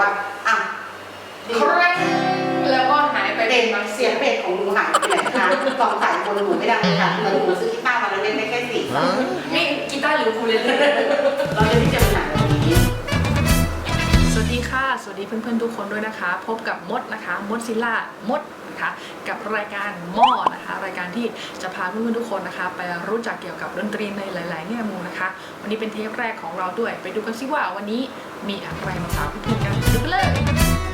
ว่าอะดีครั้งแล้วก็หายไปเบเป็นสบางเสีเสียยงงเบสของหนูหายไปไหนคะสองสายคนหนูไม่ดังเลยค่ะเหมือนหนูซื้อกีตาร์มาแล้วเล่นได้แค่สี่นี่กีตาร์หรือคูเลเล่เราจะไม่เจอปัญหาแบบนี้สวัสดีค่ะ สวัสดีเพื่อนๆทุกคนด้วยนะคะ พบกับมดนะคะ มดซิลล่ามด นะคะ กับรายการหม้อนะคะ รายการที่จะพาเพื่อนๆทุกคนนะคะ ไปรู้จักเกี่ยวกับดนตรีในหลาย ๆ แง่มุมนะคะ วันนี้เป็นเทปแรกของเราด้วย ไปดูกันซิว่าวันนี้มีอะไรมาฝากเพื่อนๆกันดูกันเลย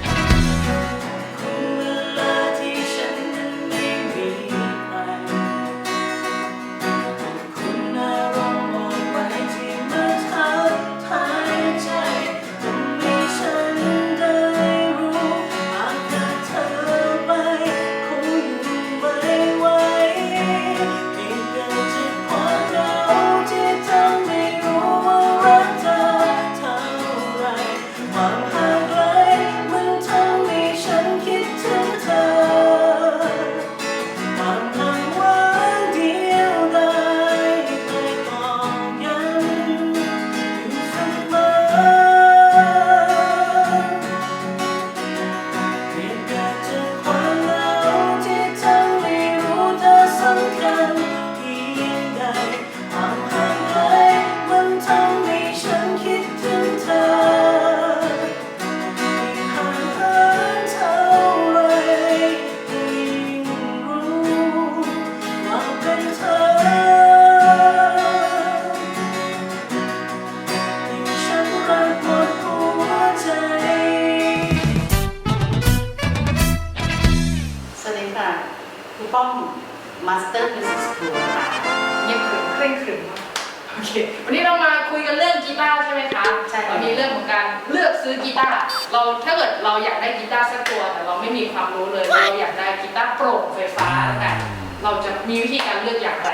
โอเค วันนี้เรามาคุยกันเรื่องกีตาร์ใช่ไหมคะใช่เรามีเรื่องของการเลือกซื้อกีตาร์ เราถ้าเกิดเราอยากได้กีตาร์สักตัว แต่เราไม่มีความรู้เลย เราอยากได้กีตาร์โปร่งไฟฟ้าแล้วกันเราจะมีวิธีการเลือกอย่างไร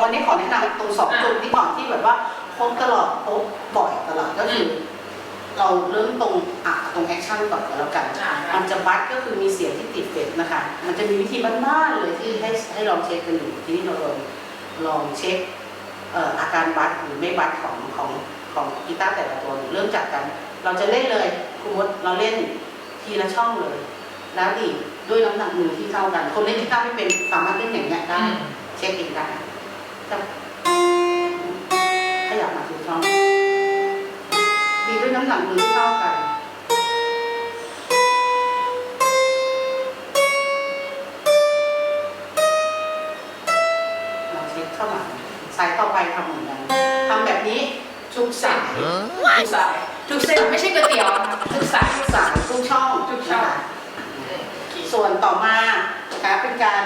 วันนี้ขอแนะนำตรงสองอะจุดที่ก่อนที่แบบว่าพบตลอดพบบ่อยตลอดก็คืออเราเริ่มตรงอะตรงแอคชั่นก่อนก็แล้วกันอ่ามันจะบัดก็คือมีเสียงที่ติดเฟซนะคะ มันจะมีวิธีบ้านๆเลยที่ให้ให้ลองเช็คกันอยู่ที่นี่เราลองลองเช็คเอ่ออาการบัดหรือไม่บัดของของของกีตาร์แต่ละตัวเริ่มจากกัน เราจะเล่นเลยคุณมดเราเล่นทีละช่องเลย แล้วดีดด้วยน้ำหนักมือที่เท่ากัน คนเล่นกีตาร์ไม่เป็นสามารถเล่นอย่างนี้ยได้อืมเช็คเองได้จะขยับมาทุกช่องดีด้วยน้ำหนักมือที่เท่ากันเราเช็คเข้ามา สายต่อไปทำเหมือนกันทำแบบนี้ทุกสายทุกสายทุกเส้นไม่ใช่ก๋วยเตี๋ยวนะคะทุกสายทุกสายทุกช่องทุกช่องนะคะส่วนต่อมานะคะเป็นการ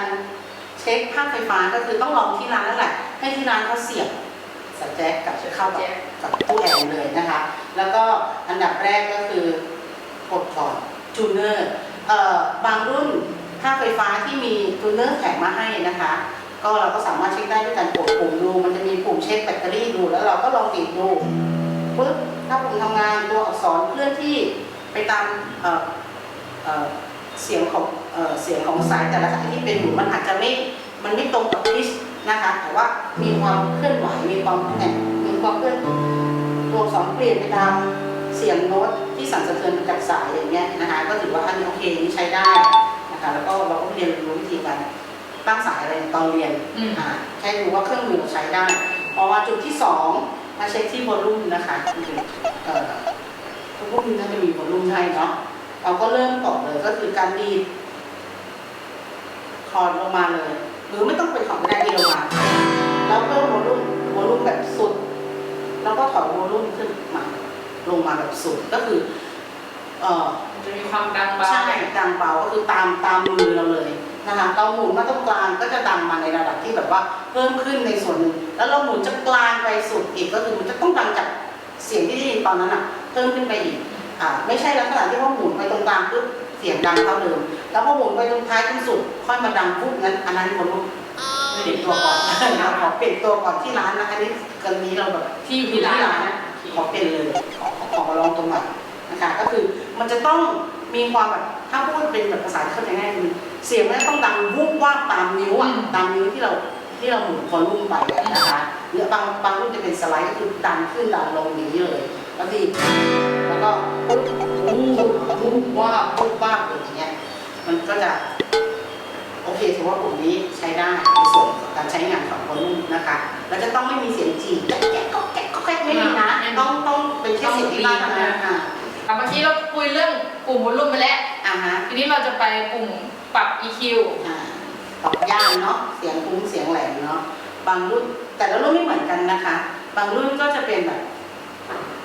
เช็คภาคไฟฟ้าก็คือต้องลองที่ร้านแล้วแหละให้ที่ร้านเขาเสียบสายแจ็คกับเข้ากับกับตู้แอร์เลยนะคะ แล้วก็อันดับแรกก็คือกดก่อนจูเนอร์เอ่อบางรุ่นภาคไฟฟ้าที่มีจูเนอร์แถมมาให้นะคะ ก็เราก็สามารถเช็คได้ด้วยการกดปุ่มดู มันจะมีปุ่มเช็คแบตเตอรี่ดู แล้วเราก็ลองติดดูปึ๊บถ้าปุ่มทำงานตัวอักษรเคลื่อนที่ไปตามเเเสียงของเเสียงของสายแต่ละสายที่เป็นอยู่มันอาจจะไม่มันไม่ตรงกับพิชนะคะแต่ว่ามีความเคลื่อนไหวมีความแอนมีความเคลื่อนตัวอักษรเปลี่ยนไปตามเสียงโน้ตที่สั่นสะเทือนจากสายอย่างเงี้ยนะคะก็ถือว่าอันนี้โอเคนี่ใช้ได้นะคะแล้วก็เราก็เรียนรู้วิธีการ ตั้งสายอะไรตอนเรียนอืม อ่าแค่ดูว่าเครื่องมือเราใช้ได้พอมาจุดที่สองมาเช็คที่วอลลุ่มนะคะคือเอ่อทุกพวกนี้น่าจะมีวอลลุ่มให้เนาะเราก็เริ่มก่อนเลยก็คือการดีดคอร์ดลงมาเลย หรือไม่ต้องเป็นของก็ได้ดีลงมาแล้วเพิ่มวอลลุ่มวอลลุ่มแบบสุด แล้วก็ถอยวอลลุ่มขึ้นมาลงมาแบบสุดก็คือ เอ่อมันจะมีความดังเบาใช่ดังเบาก็คือตามตามมือเราเลย นะคะเราหมุนมาตรงกลางก็จะดังมาในระดับที่แบบว่าเพิ่มขึ้นในส่วนหนึ่งแล้วเราหมุนจากกลางไปสุดอีกก็คือมันจะต้องดังจากเสียงที่ได้ยินตอนนั้นอะเพิ่มขึ้นไปอีกอ่าไม่ใช่ลักษณะที่ว่าหมุนไปตรงกลางปุ๊บเสียงดังเท่าเดิม แล้วพอหมุนไปตรงท้ายตรงสุด ค่อยมาดังปุ๊บนั้นอันนั้นคนลุกเปลี่ยนตัวก่อนเราขอเปลี่ยนตัวก่อนที่ร้านนะอันนี้กรณีเราแบบที่ที่ร้านนะขอเป็นเลยขอขอขอมาลองตรงใหม่นะคะก็คือมันจะต้อง มีความแบบถ้าพูดเป็นแบบภาษาที่เข้าใจง่ายคือเสียงมันจะต้องดังวุบว่าบตามนิ้วอะตามนิ้วที่เราที่เราหมุนคอลุ่มไปอะนะคะหรือบางบางรุ่นจะเป็นสไลด์ก็คือดันขึ้นดันลงอย่างนี้เลยแล้วดีดแล้วก็ปุ๊บปุ๊บว่าพูดบ้าหรืออย่างเงี้ยมันก็จะโอเคถือว่าปุ่มนี้ใช้ได้ในส่วนของการใช้งานของวอลลุ่มนะคะ แล้วจะต้องไม่มีเสียงจีบแก๊กแก๊กก็แก๊กก็แก๊กไม่มีนะต้องต้องเป็นแค่เสียงที่บ้านเท่านั้นอะอะเมื่อกี้เราคุยเรื่อง ปุ่มวอลลุ่มไปแล้วอ่าฮะทีนี้เราจะไปปุ่มปรับ EQ อ่าตอบย่านเนาะเสียงคุ้งเสียงแหลมเนาะบางรุ่นแต่ละรุ่นไม่เหมือนกันนะคะ บางรุ่นก็จะเป็นแบบ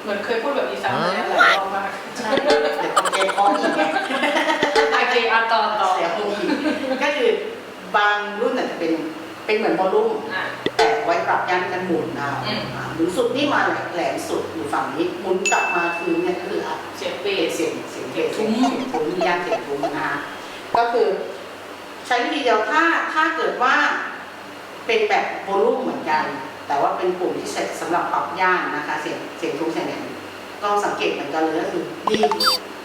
เหมือนเคยพูดแบบนี้ซ้ำเลยหลายรอบมากใช่เดี๋ยวโอเคคออีกไงโอเคอะต่อต่อเสียงคุ้งอีกก็คือบางรุ่นอาจจะเป็นเป็นเหมือนวอลลุ่มอะแต่ไว้ปรับย่านกันหมุนเอาอืมอ่าหมุนสุดนี่มาแหลมแหลมสุดอยู่ฝั่งนี้หมุนกลับมาคือเนี่ยก็คืออะ เสียงเบสเสียงยงทุ้มย่าเสียงทุ้มนะคะก็คือ ใช้วิธีเดียวถ้าถ้าเกิดว่าเป็นแบบโวลูมเหมือนกัน แต่ว่าเป็นปุ่มที่ใช้สำหรับปรับย่านนะคะเสียงเสียงทุ้มเสียงแหลมก็สังเกตเหมือนกันเลยก็คือดี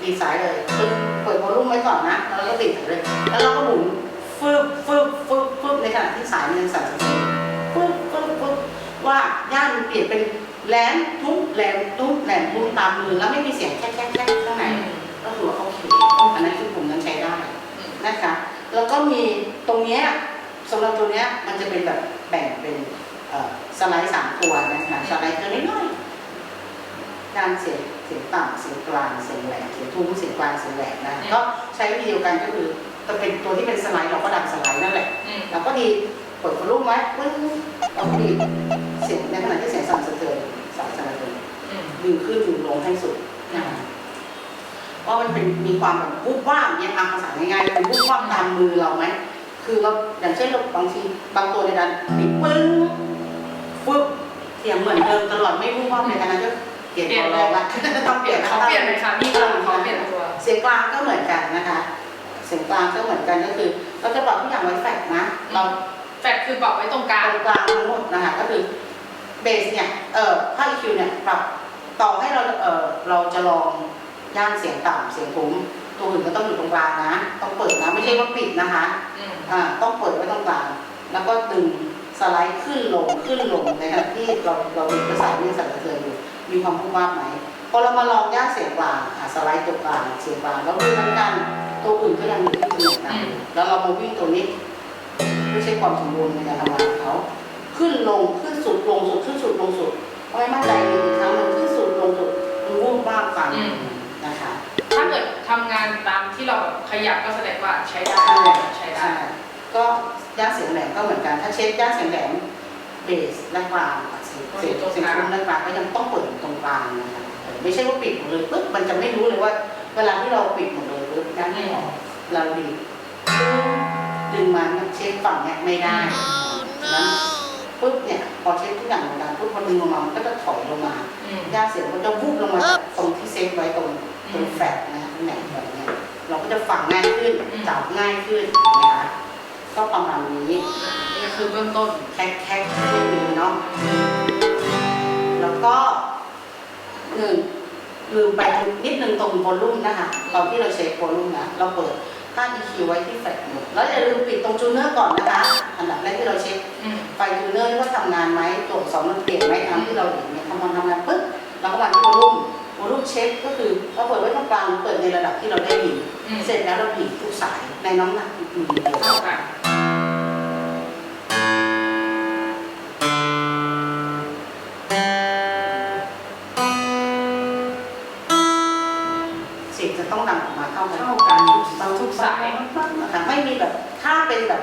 ดีไซน์เลยปึ๊บเปิดโวลูมไว้ก่อนนะแล้วก็ติดเลย แล้วเราก็หมุนฟึบฟึบฟึบฟึบในขณะที่สายมันยังสั่นสะเทือนฟึบฟึบฟึบว่าย่านมันเปลี่ยนเป็นแหลมทุ้มแหลมทุ้มแหลมทุ้มตามมือแล้วไม่มีเสียงแค่แค่แค่ข้างใน ถือว่าโอเคอันนั้นคือปุ่มนั้นใช้ได้นะคะ แล้วก็มีตรงเนี้ยสำหรับตัวเนี้ยมันจะเป็นแบบแบ่งเป็นเอ่อสไลด์สามตัวนะคะสไลด์ตัวน้อยๆการเสียงเสียงต่ำเสียงกลางเสียงแหลมเสียงทุ้มเสียงกลางเสียงแหลมนะก็ใช้วิธีเดียวกันก็คือจะเป็นตัวที่เป็นสไลด์เราก็ดันสไลด์นั่นแหละอืมเราก็ดีเปิดฟลูมไว้ปึ้งเราก็ดีเสียงในขณะที่เสียงสั่นสะเทือนสั่นสะเทือนอืมดึงขึ้นดึงลงให้สุดนะคะ ว่ามันเป็นมีความแบบวุบว่าบเนี่ยทางภาษาง่ายๆเป็นวุบว่าบตามมือเราไหมคือเราอย่างเช่นเราบางทีบางตัวในดันปิดปึ้งฟึบเสียงเหมือนเดิมตลอดไม่วุบว่าบในขณะจะเปลี่ยนตัวเราละต้องเปลี่ยนเขาเปลี่ยนเลยค่ะนี่กำลังเขาเปลี่ยนตัวเสียงกลางก็เหมือนกันนะคะ เสียงกลางก็เหมือนกันก็คือ เราจะปรับทุกอย่างไว้แฟกนะเราแฟลตคือปรับไว้ตรงกกลาลางงกลางทั้งหมดนะคะก็คือเบสเนี่ยเอ่อภาค EQ เนี่ยปรับต่อให้เราเอ่อเราจะลอง ย่านเสียงต่ำเสียงทุ้มตัวอื่นก็ต้องอยู่ตรงกลางนะ ต้องเปิดนะไม่ใช่ว่าปิดนะคะอืมอ่าต้องเปิดไว้ตรงกลาง แล้วก็ดึงสไลด์ขึ้นลงขึ้นลงในขณะที่เราเราดึงกระสายนี่สั่นสะเทือนอยู่มีความพุ่งมากไหมพอเรามาลองย่านเสียงกลางอ่าสไลด์ตัวกลางเสียงกลางแล้วดูเหมือนกันตัวอื่นก็ยังอยู่ที่ตำแหน่งนั้นแล้วเรามาวิ่งตัวนี้ไม่ใช่ความสมบูรณ์ในการทำงานของเขาขึ้นลงขึ้นสุดลงสุดขึ้นสุดลงสุดเพราะไม่มั่นใจอีกครั้งหนึงขึ้นสุดลงสุดมันวุ่นบ้างฟัง ยับก็แสดงว่าใช้ได้ใช่ใช้ได้ใช่ก็ย่านเสียงแหลมก็เหมือนกัน ถ้าเช็คย่านเสียงแหลมเบสและกลางกับเสียงเสียงเสียงทุ้มและกลางก็ยังต้องเปิดตรงกลางนะคะไม่ใช่ว่าปิดหมดเลยปุ๊บมันจะไม่รู้เลยว่า เวลาที่เราปิดหมดเลยปุ๊บย่านไม่ออกเราดีดดึงมาเนี่ยเช็คฝั่งเนี่ยไม่ได้นั้นปุ๊บเนี่ยพอเช็คทุกอย่างลงมาปุ๊บพอดึงลงมามันก็จะถอยลงมาอืมย่าเสียงมันจะวุบลงมาจากตรงที่เซฟไว้ตรงตรงแฟลตนะตำแหน่งแบบเนี้ย เราก็จะฝังง่ายขึ้นจับง่ายขึ้นนะคะก็ประมาณนี้นี่ก็คือเบื้องต้น แค่แค่แค่นี้เนาะแล้วก็หนึ่งลืมไปนิดนึงตรงวอลลุ่มนะคะตอนที่เราเช็ควอลลุ่มนะเราเปิดค่า EQ ไว้ที่แฟลตหมดแล้วอย่าลืมปิดตรงจูเนอร์ก่อนนะคะ อันดับแรกที่เราเช็ค อืม ไฟจูเนอร์ว่าทำงานไหมตัวอักษรมันเปลี่ยนไหมตามที่เราเห็นเนี่ยทำงานทำงานปุ๊บเราก็มาที่วอลลุ่ม วอลลุ่มเช็คก็คือเราเปิดไว้ตรงกลางเปิดในระดับที่เราได้ยินอืม เสร็จแล้วเราบีบทุกสายในน้ำหนักอีกมือเดียวเท่ากันเสียงจะต้องดังออกมาเท่ากันเท่ากันทุกต้องทุกสาย นะคะไม่มีแบบถ้าเป็นแบบ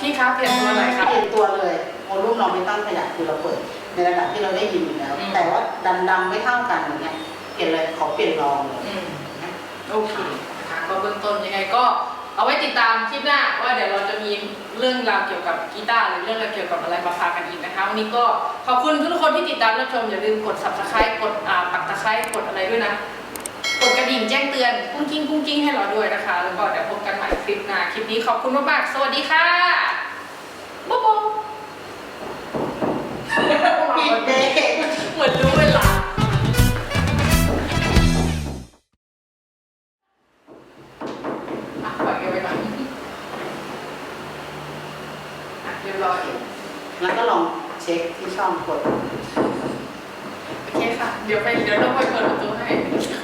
พี่คะเปลี่ยนตัวหน่อยครับ เปลี่ยนตัวเลยว อลลุ่มเราไม่ต้องขยับคือเราเปิด ในระดับที่เราได้ยินอยู่แล้วอืมแต่ว่าดันดังไม่เท่ากันอย่างเงี้ยเปลี่ยนเลยขอเปลี่ยนรองเลยอืมโอเคนะคะก็เบื้องต้นยังไงก็เอาไว้ติดตามคลิปหน้าว่าเดี๋ยวเราจะมีเรื่องราวเกี่ยวกับกีตาร์หรือเรื่องราวเกี่ยวกับอะไรมาฝากกันอีกนะคะวันนี้ก็ขอบคุณทุกๆคนที่ติดตามรับชมอย่าลืมกด subscribe กดอ่าปักตะไคร้กดอะไรด้วยนะกดกระดิ่งแจ้งเตือนกุ้งกิ้งกุ้งกิ้งให้เราด้วยนะคะ แล้วก็เดี๋ยวพบกันใหม่คลิปหน้าคลิปนี้ขอบคุณมากๆสวัสดีค่ะบ๊ายบาย ปิดเบรกเหมือนรู้เวลา อะปล่อยแกไว้ก่อนอะเรียบร้อยแล้วก็ลองเช็คที่ช่องกด โอเคค่ะ เดี๋ยวไปเดี๋ยวเราไปเปิดประตูให้โ